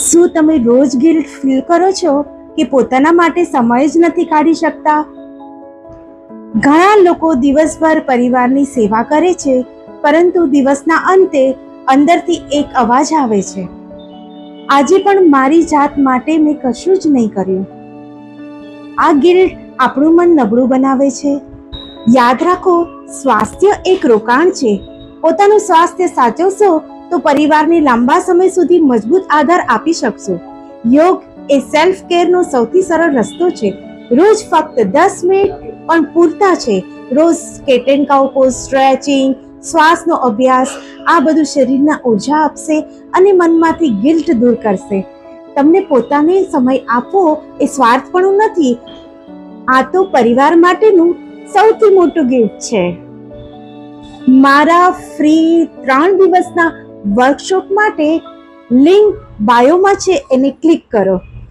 શું તમે રોજ ગિલ્ટ ફીલ કરો છો કે પોતાના માટે સમય જ નથી કાઢી શકતા? ઘણા લોકો દિવસભર પરિવારની સેવા કરે છે, પરંતુ દિવસના અંતે અંદરથી એક અવાજ આવે છે. આજે પણ મારી જાત માટે મેં કશું જ નહીં કર્યું. આ ગિલ્ટ આપણું મન નબળું બનાવે છે. યાદ રાખો, સ્વાસ્થ્ય એક રોકાણ છે. પોતાનું સ્વાસ્થ્ય સાચવશો તો પરિવારને લાંબા સમય સુધી મજબૂત આધાર આપી શકશો. યોગ એ સેલ્ફ કેરનો સૌથી સરળ રસ્તો છે. રોજ ફક્ત દસ મિનિટ પણ પૂરતા છે. રોજ કેટેન કાઉપો સ્ટ્રેચિંગ શ્વાસનો અભ્યાસ, આ બધું શરીરના ઊર્જા આપશે અને મનમાંથી ગિલ્ટ દૂર કરશે. તમને પોતાને સમય આપવો એ સ્વાર્થપણું નથી. આ તો પરિવાર માટેનું સૌથી મોટું ગિફ્ટ છે. મારા ફ્રી ત્રણ દિવસના વર્કશોપ માટે લિંક બાયોમાં છે એને ક્લિક કરો.